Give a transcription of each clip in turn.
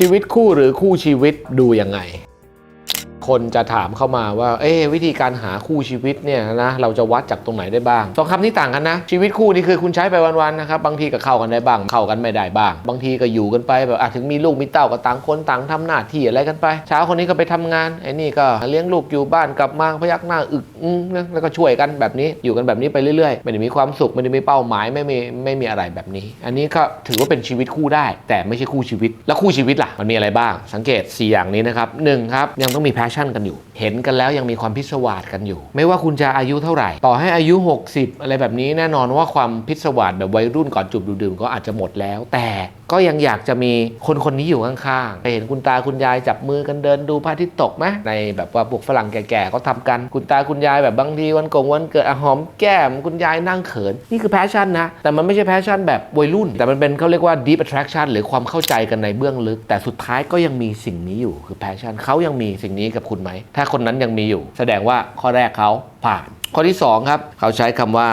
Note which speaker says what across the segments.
Speaker 1: ชีวิตคู่หรือคู่ชีวิตดูยังไง คนจะถามเข้ามาว่า เอ๊วิธีการหาคู่ชีวิตเนี่ยนะเราจะวัดจากตรงไหนได้บ้างสองคำนี้ต่างกันนะ ชีวิตคู่นี่คือคุณใช้ไปวันๆนะครับบางทีก็เข้ากันได้บ้าง เข้ากันไม่ได้บ้าง บางทีก็อยู่กันไปแบบอะถึงมีลูกมีเต้าก็ต่างคนต่างทำหน้าที่อะไรกันไปเช้าคนนี้ก็ไปทำงานไอ้นี่ก็เลี้ยงลูกอยู่บ้านกลับมาพยักหน้าอึกอึ้งนะแล้วก็ช่วยกันแบบนี้อยู่กันแบบนี้ไปเรื่อยๆไม่ได้มีความสุขไม่ได้มีเป้าหมายไม่มีไม่มีอะไรแบบนี้ อันนี้ก็ถือว่าเป็นชีวิตคู่ได้ แต่ไม่ใช่คู่ชีวิต แล้วคู่ชีวิตล่ะมันมีอะไรบ้าง สังเกต 4 อย่างนี้นะครับหนึ่งครับยังต้องมีแพชันกันอยู่ เห็นกันแล้วยังมีความพิศวาสกันอยู่ ไม่ว่าคุณจะอายุเท่าไหร่ ต่อให้อายุ 60 อะไรแบบนี้แน่นอนว่าความพิศวาสแบบวัยรุ่นก่อนจูบดูดื่มก็อาจจะหมดแล้ว แต่ก็ยังอยากจะมีคนคนนี้อยู่ข้างๆไปเห็นคุณตาคุณยายจับมือกันเดินดูพระอาทิตย์ตกไหมในแบบว่าพวกฝรั่งแก่ๆเขาทำกัน คุณตาคุณยายแบบบางทีวันกงวันเกิดอหอมแก้มคุณยายนั่งเขิน นี่คือแพชชั่นนะ แต่มันไม่ใช่แพชชั่นแบบวัยรุ่น แต่มันเป็นเขาเรียกว่า deep attraction หรือความเข้าใจกันในเบื้องลึก แต่สุดท้ายก็ยังมีสิ่งนี้อยู่คือแพชชั่นเขายังมีสิ่งนี้กับคุณไหมถ้าคนนั้นยังมีอยู่ แสดงว่าข้อแรกเขาผ่าน ข้อที่ 2 ครับ เขาใช้คำว่า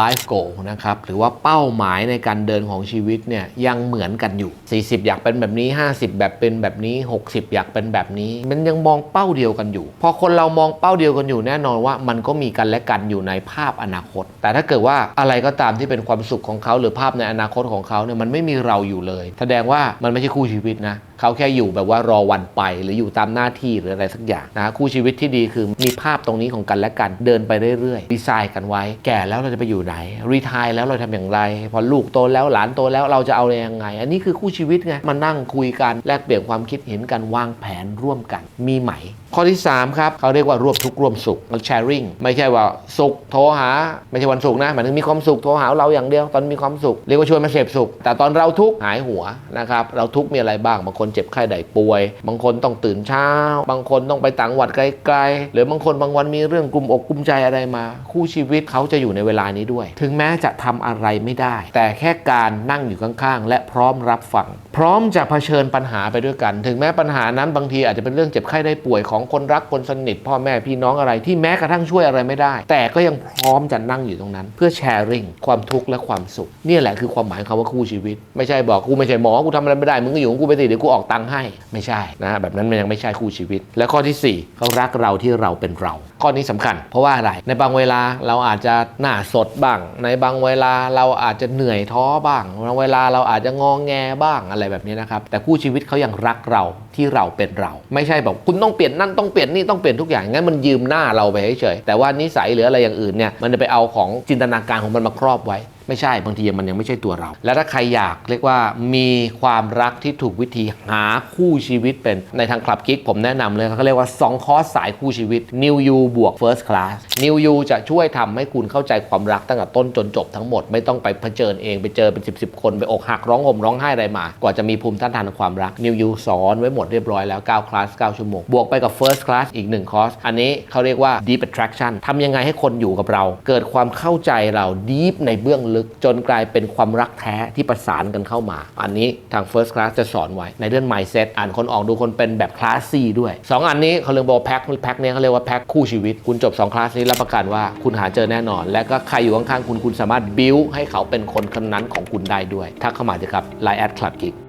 Speaker 1: life goal นะครับ หรือว่าเป้าหมายในการเดินของชีวิตเนี่ยยังเหมือนกันอยู่ 40 อยากเป็นแบบนี้ 50 แบบเป็นแบบนี้ 60 อยากเป็นแบบนี้ มันยังมองเป้าเดียวกันอยู่ พอคนเรามองเป้าเดียวกันอยู่แน่นอนว่ามันก็มีกันและกันอยู่ในภาพอนาคต แต่ถ้าเกิดว่าอะไรก็ตามที่เป็นความสุขของเขา หรือภาพในอนาคตของเขาเนี่ยมันไม่มีเราอยู่เลย แสดงว่ามันไม่ใช่คู่ชีวิตนะเขาแค่อยู่แบบว่ารอวันไป หรืออยู่ตามหน้าที่หรืออะไรสักอย่างนะคู่ชีวิตที่ดีคือมีภาพตรงนี้ของกันและกันเดินไปเรื่อยๆดีไซน์กันไว้ แก่แล้วเราจะไปอยู่ไหนรีทายแล้วเราทำอย่างไร พอลูกโตแล้วหลานโตแล้วเราจะเอาอะไรยังไง อันนี้คือคู่ชีวิตไงมานั่งคุยกันแลกเปลี่ยนความคิดเห็นกันวางแผนร่วมกัน มีไหม ข้อที่ 3 ครับเขาเรียกว่ารวมทุกข์รวมสุขมัน sharing ไม่ใช่ว่าสุขโทรหา ไม่ใช่วันสุขนะหมายถึงมีความสุขโทรหาเราอย่างเดียวตอนมีความสุขเรียกว่าชวนมาเสพสุข แต่ตอนเราทุกข์หายหัวนะครับเราทุกข์มีอะไรบ้างบางคนเจ็บไข้ได้ป่วย บางคนต้องตื่นเช้า บางคนต้องไปต่างหวัดไกลๆหรือบางคนบางวันมีเรื่องกลุ่มอกกลุ่มใจอะไรมา คู่ชีวิตเขาจะอยู่ในเวลานี้ด้วย ถึงแม้จะทำอะไรไม่ได้ แต่แค่การนั่งอยู่ข้างๆ และพร้อมรับฟัง พร้อมจะเผชิญปัญหาไปด้วยกัน ถึงแม้ปัญหานั้นบางทีอาจจะเป็นเรื่องเจ็บไข้ได้ป่วยของคนรักคนสนิท พ่อแม่พี่น้องอะไรที่แม้กระทั่งช่วยอะไรไม่ได้ แต่ก็ยังพร้อมจะนั่งอยู่ตรงนั้น เพื่อแชร์ริงความทุกข์และความสุขนี่แหละคือความหมายของคำว่าคู่ชีวิต ไม่ใช่บอกกูไม่ใช่หมอกูทำอะไรไม่ได้มึงก็อยู่ของกูไปสิเดี๋ยวกูออกตังค์ให้ไม่ใช่นะแบบนั้นมันยังไม่ใช่คู่ชีวิต และข้อที่สี่เขารักเราที่เราเป็นเรา ข้อนี้สำคัญ เพราะว่าอะไรในบางเวลาเราอาจจะหน้าสดบ้าง ในบางเวลาเราอาจจะเหนื่อยท้อบ้างบางเวลาเราอาจจะงองแงบ้างอะไรแบบนี้นะครับ แต่คู่ชีวิตเขายังรักเราที่เราเป็นเรา ไม่ใช่แบบคุณต้องเปลี่ยนนั่นต้องเปลี่ยนนี่ต้องเปลี่ยนทุกอย่างงั้นมันยืมหน้าเราไปเฉยแต่ว่านิสัยหรืออะไรอย่างอื่นเนี่ยมันจะไปเอาของจินตนาการของมันมาครอบไว้ ไม่ใช่บางทีมันยังไม่ใช่ตัวเรา และถ้าใครอยากเรียกว่ามีความรักที่ถูกวิธีหาคู่ชีวิตเป็นในทางคลับกิ๊กผมแนะนำเลยเขาเรียกว่า 2 คอร์สสายคู่ชีวิต New You บวก First Class New You จะช่วยทำให้คุณเข้าใจความรักตั้งแต่ต้นจนจบทั้งหมดไม่ต้องไปเผชิญเองไปเจอเป็น 10บสคนไปอกหักร้องห่มร้องไห้อะไรมา กว่าจะมีภูมิต้านทานทางความรัก New You สอนไว้หมดเรียบร้อยแล้ว9คลาส9ชั่วโมงบวกไปกับ First Class อีก1คอร์สอันนี้เขาเรียกว่า Deep Attraction ทำยังไงให้คนอยู่กับเรา เกิดความเข้าใจเรา Deep ในเบื้องลึกจนกลายเป็นความรักแท้ที่ประสานกันเข้ามา อันนี้ทาง First Class จะสอนไว้ในเรื่อง mindset อ่านคนออกดูคนเป็นแบบคลาสซี่ด้วย 2 อันนี้เขาเรียกว่าแพ็คแพ็คเนี้ยเขาเรียกว่าแพ็คคู่ชีวิต คุณจบ2คลาสนี้รับประกันว่าคุณหาเจอแน่นอน และก็ใครอยู่ข้างๆคุณคุณสามารถบิวให้เขาเป็นคนคนนั้นของคุณได้ด้วยทักเข้ามาเถอะครับ Line แอดคลับกิก